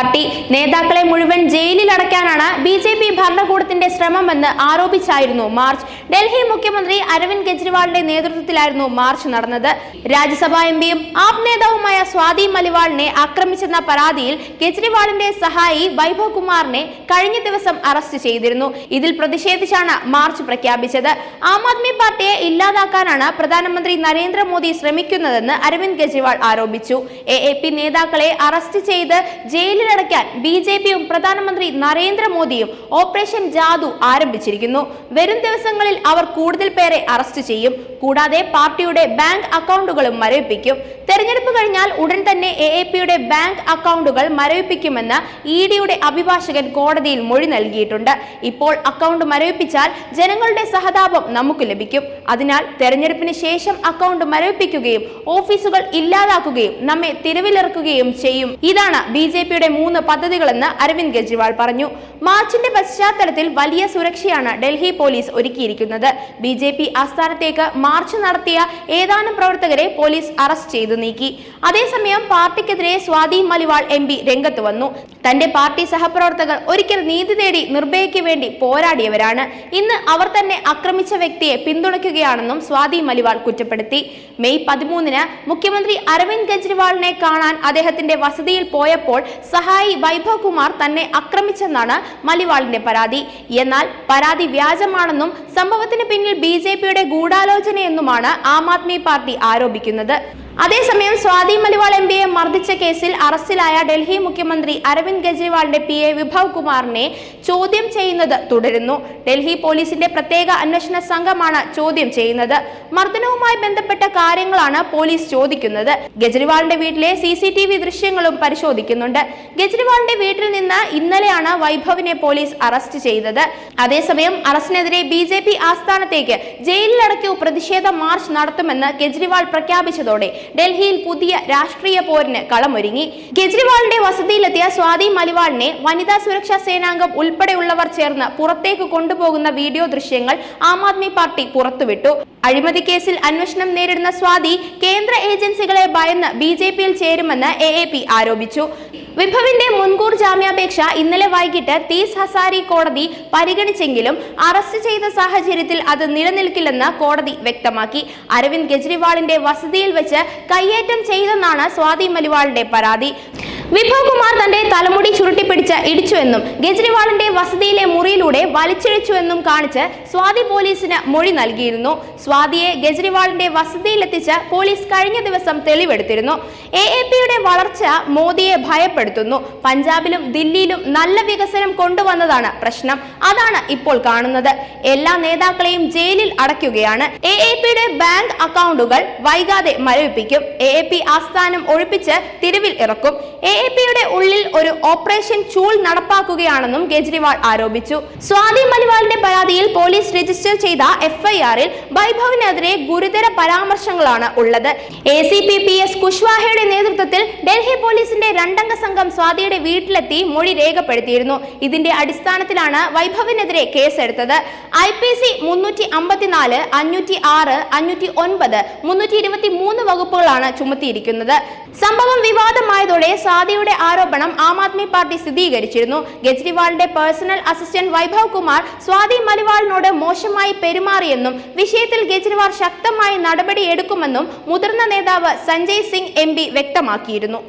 Party. നേതാക്കളെ മുഴുവൻ ജയിലിൽ അടയ്ക്കാനാണ് ബി ഭരണകൂടത്തിന്റെ ശ്രമമെന്ന് ആരോപിച്ചായിരുന്നു മാർച്ച് ഡൽഹി മുഖ്യമന്ത്രി അരവിന്ദ് കെജ്രിവാളിന്റെ നേതൃത്വത്തിലായിരുന്നു മാർച്ച് നടന്നത്. രാജ്യസഭാ എം പിയും ആപ് നേതാവുമായ സ്വാതി മലിവാളിനെ ആക്രമിച്ചെന്ന പരാതിയിൽ കെജ്രിവാളിന്റെ സഹായി വൈഭവ് കുമാറിനെ കഴിഞ്ഞ ദിവസം അറസ്റ്റ് ചെയ്തിരുന്നു. ഇതിൽ പ്രതിഷേധിച്ചാണ് മാർച്ച് പ്രഖ്യാപിച്ചത്. ആം ആദ്മി പാർട്ടിയെ ഇല്ലാതാക്കാനാണ് പ്രധാനമന്ത്രി നരേന്ദ്രമോദി ശ്രമിക്കുന്നതെന്ന് അരവിന്ദ് കെജ്രിവാൾ ആരോപിച്ചു. എ എ പി നേതാക്കളെ അറസ്റ്റ് ചെയ്ത് ജയിലിലടയ്ക്കാൻ ബി ജെ പിയും പ്രധാനമന്ത്രി നരേന്ദ്രമോദിയും ഓപ്പറേഷൻ ജാദു ആരംഭിച്ചിരിക്കുന്നു. വരും ദിവസങ്ങളിൽ അവർ കൂടുതൽ പേരെ അറസ്റ്റ് ചെയ്യും. കൂടാതെ പാർട്ടിയുടെ ബാങ്ക് അക്കൗണ്ടുകളും മരവിപ്പിക്കും. തെരഞ്ഞെടുപ്പ് കഴിഞ്ഞാൽ ഉടൻ തന്നെ എ എ പിയുടെ ബാങ്ക് അക്കൗണ്ടുകൾ മരവിപ്പിക്കുമെന്ന് ഇ ഡിയുടെ അഭിഭാഷകൻ കോടതിയിൽ മൊഴി നൽകിയിട്ടുണ്ട്. ഇപ്പോൾ അക്കൗണ്ട് മരവിപ്പിച്ചാൽ ജനങ്ങളുടെ സഹതാപം നമുക്ക് ലഭിക്കും. അതിനാൽ തെരഞ്ഞെടുപ്പിന് ശേഷം അക്കൗണ്ട് മരവിപ്പിക്കുകയും ഓഫീസുകൾ ഇല്ലാതാക്കുകയും നമ്മെ തിരവിലിറക്കുകയും ചെയ്യും. ഇതാണ് ബി ജെ പിയുടെ മൂന്ന് പദ്ധതികളെന്ന് അരവിന്ദ് കെജ്രിവാൾ പറഞ്ഞു. മാർച്ചിന്റെ പശ്ചാത്തലത്തിൽ വലിയ സുരക്ഷയാണ് ഡൽഹി പോലീസ് ഒരുക്കിയിരിക്കുന്നത്. ബി ആസ്ഥാനത്തേക്ക് മാർച്ച് നടത്തിയ ഏതാനും പ്രവർത്തകരെ പോലീസ് അറസ്റ്റ് ചെയ്തു. നീക്കി. അതേസമയം പാർട്ടിക്കെതിരെ സ്വാതി മലിവാൾ എം പി രംഗത്ത് വന്നു. തന്റെ പാർട്ടി സഹപ്രവർത്തകർ ഒരിക്കൽ നീതി തേടി നിർഭയയ്ക്ക് വേണ്ടി പോരാടിയവരാണ്. ഇന്ന് അവർ തന്നെ ആക്രമിച്ച വ്യക്തിയെ പിന്തുണയ്ക്കുകയാണെന്നും സ്വാതി മലിവാൾ കുറ്റപ്പെടുത്തി. മെയ് പതിമൂന്നിന് മുഖ്യമന്ത്രി അരവിന്ദ് കെജ്രിവാളിനെ കാണാൻ അദ്ദേഹത്തിന്റെ വസതിയിൽ പോയപ്പോൾ സഹായി വൈഭവ് കുമാർ തന്നെ ആക്രമിച്ചെന്നാണ് മലിവാളിന്റെ പരാതി. എന്നാൽ പരാതി വ്യാജമാണെന്നും സംഭവത്തിന് പിന്നിൽ ബി ഗൂഢാലോചനയെന്നുമാണ് ആം ആദ്മി പാർട്ടി ആരോപിക്കുന്നത്. അതേസമയം സ്വാതി മലിവാൾ എം മർദ്ദിച്ച കേസിൽ അറസ്റ്റിലായ ഡൽഹി മുഖ്യമന്ത്രി അരവിന്ദ് കെജ്രിവാളിന്റെ പി എ വിഭവ് കുമാറിനെ ചോദ്യം ചെയ്യുന്നത് തുടരുന്നു. ഡൽഹി പോലീസിന്റെ പ്രത്യേക അന്വേഷണ സംഘമാണ് ചോദ്യം ചെയ്യുന്നത്. മർദ്ദനവുമായി ബന്ധപ്പെട്ട കാര്യങ്ങളാണ് പോലീസ് ചോദിക്കുന്നത്. കെജ്രിവാളിന്റെ വീട്ടിലെ സി സി ടി വി ദൃശ്യങ്ങളും പരിശോധിക്കുന്നുണ്ട്. കെജ്രിവാളിന്റെ വീട്ടിൽ നിന്ന് ഇന്നലെയാണ് വൈഭവിനെ പോലീസ് അറസ്റ്റ് ചെയ്തത്. അതേസമയം അറസ്റ്റിനെതിരെ ബി ജെ പി ആസ്ഥാനത്തേക്ക് ജയിലിലടക്കിയ പ്രതിഷേധ മാർച്ച് നടത്തുമെന്ന് കെജ്രിവാൾ പ്രഖ്യാപിച്ചതോടെ ഡൽഹിയിൽ പുതിയ രാഷ്ട്രീയ പോരിന് കളമൊരുങ്ങി. കെജ്രിവാളിന്റെ വസതിയിലെത്തിയ സ്വാതി മലിവാളിനെ വനിതാ സുരക്ഷാ സേനാംഗം ഉൾപ്പെടെയുള്ളവർ ചേർന്ന് പുറത്തേക്ക് കൊണ്ടുപോകുന്ന വീഡിയോ ദൃശ്യങ്ങൾ ആം ആദ്മി പാർട്ടി പുറത്തുവിട്ടു. അഴിമതി കേസിൽ അന്വേഷണം നേരിടുന്ന സ്വാതി കേന്ദ്ര ഏജൻസികളെ ഭയന്ന് ബി ജെ പിയിൽ ചേരുമെന്ന് എ എ പി ആരോപിച്ചു. വിഭവിന്റെ മുൻകൂർ ജാമ്യാപേക്ഷ ഇന്നലെ വൈകിട്ട് തീസ് ഹസാരി കോടതി പരിഗണിച്ചെങ്കിലും അറസ്റ്റ് ചെയ്ത സാഹചര്യത്തിൽ അത് നിലനിൽക്കില്ലെന്ന് കോടതി വ്യക്തമാക്കി. അരവിന്ദ് കെജ്രിവാളിന്റെ വസതിയിൽ വെച്ച് കയ്യേറ്റം ചെയ്തെന്നാണ് സ്വാതി മലിവാളിന്റെ പരാതി വിഭവ് കുമാർ തന്റെ തലമുടി ചുരുട്ടിപ്പിടിച്ച് ഇടിച്ചുവെന്നും കെജ്രിവാളിന്റെ വസതിയിലെ മുറിയിലൂടെ വലിച്ചിഴച്ചുവെന്നും കാണിച്ച് സ്വാതി പോലീസിന് മൊഴി നൽകിയിരുന്നു. സ്വാതിയെ കെജ്രിവാളിന്റെ വസതിയിലെത്തിച്ച് പോലീസ് കഴിഞ്ഞ ദിവസം തെളിവെടുത്തിരുന്നു. എ എ പിയുടെ വളർച്ച മോദിയെ ഭയപ്പെടുത്തുന്നു. പഞ്ചാബിലും ദില്ലിയിലും നല്ല വികസനം കൊണ്ടുവന്നതാണ് പ്രശ്നം. അതാണ് ഇപ്പോൾ കാണുന്നത്. എല്ലാ നേതാക്കളെയും ജയിലിൽ അടയ്ക്കുകയാണ്. എ എ പിയുടെ ബാങ്ക് അക്കൗണ്ടുകൾ വൈകാതെ മരവിപ്പിക്കും. എ എ പി ആസ്ഥാനം ഒഴിപ്പിച്ച് തിരുവിൽ ഇറക്കും. എ എ പിയുടെ ഉള്ളിൽ ഒരു ഓപ്പറേഷൻ ചൂൾ നടപ്പാക്കുകയാണെന്നും കെജ്രിവാൾ ആരോപിച്ചു. സ്വാതി മലിവാളിന്റെ പരാതിയിൽ പോലീസ് രജിസ്റ്റർ ചെയ്ത എഫ്ഐആറിൽ വൈഭവിനെതിരെ ഗുരുതര പരാമർശങ്ങളാണ് ഉള്ളത്. A C P P S കുശ്വാഹയുടെ നേതൃത്വത്തിൽ ഡൽഹി രണ്ടംഗ സംഘം സ്വാതിയുടെ വീട്ടിലെത്തി മൊഴി രേഖപ്പെടുത്തിയിരുന്നു. ഇതിന്റെ അടിസ്ഥാനത്തിലാണ് വൈഭവിനെതിരെ കേസെടുത്തത്. ഐ പി സി മുന്നൂറ്റി അമ്പത്തിനാല് അഞ്ഞൂറ്റി ആറ് അഞ്ഞൂറ്റി ഒൻപത് മുന്നൂറ്റി ഇരുപത്തി മൂന്ന് വകുപ്പുകളാണ് ചുമത്തിയിരിക്കുന്നത്. സംഭവം വിവാദമായതോടെ സ്വാതിയുടെ ആരോപണം ആം ആദ്മി പാർട്ടി സ്ഥിരീകരിച്ചിരുന്നു. കെജ്രിവാളിന്റെ പേഴ്സണൽ അസിസ്റ്റന്റ് വൈഭവ് കുമാർ സ്വാതി മലിവാളിനോട് മോശമായി പെരുമാറിയെന്നും വിഷയത്തിൽ കെജ്രിവാൾ ശക്തമായി നടപടിയെടുക്കുമെന്നും മുതിർന്ന നേതാവ് സഞ്ജയ് സിംഗ് എം വ്യക്തമാക്കിയിരുന്നു.